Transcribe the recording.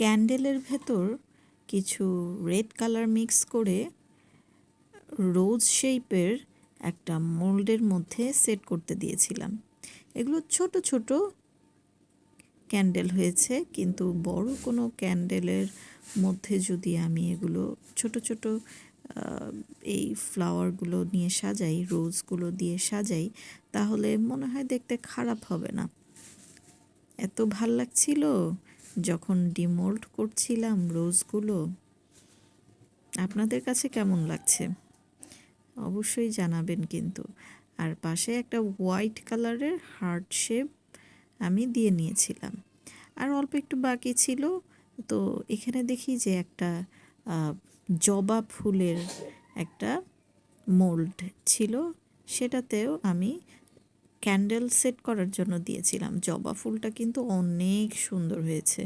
ক্যান্ডেলের ভেতর কিছু red colour mix করে রোজ শেপের একটা মোল্ডের মধ্যে সেট করতে দিয়েছিলাম। এগুলো ছোট ছোট ক্যান্ডেল হয়েছে, কিন্তু বড় কোনো ক্যান্ডেলের মধ্যে যদি আমি এগুলো ছোট ছোট এই ফ্লাওয়ারগুলো নিয়ে সাজাই, রোজগুলো দিয়ে সাজাই, তাহলে মনে হয় দেখতে খারাপ হবে না। এত ভালো লাগছিল যখন ডিমোল্ড করছিলাম রোজগুলো, আপনাদের কাছে কেমন লাগছে? অবশ্যই জানাবেন কিন্তু। আর পাশে একটা হোয়াইট কালারের হার্ট শেপ আমি দিয়ে নিয়েছিলাম। আর অল্প একটু বাকি ছিল। তো এখানে দেখি যে একটা জবা ফুলের একটা মোল্ড ছিল। সেটাতেও আমি ক্যান্ডেল সেট করার জন্য দিয়েছিলাম। জবা ফুলটা কিন্তু অনেক সুন্দর হয়েছে।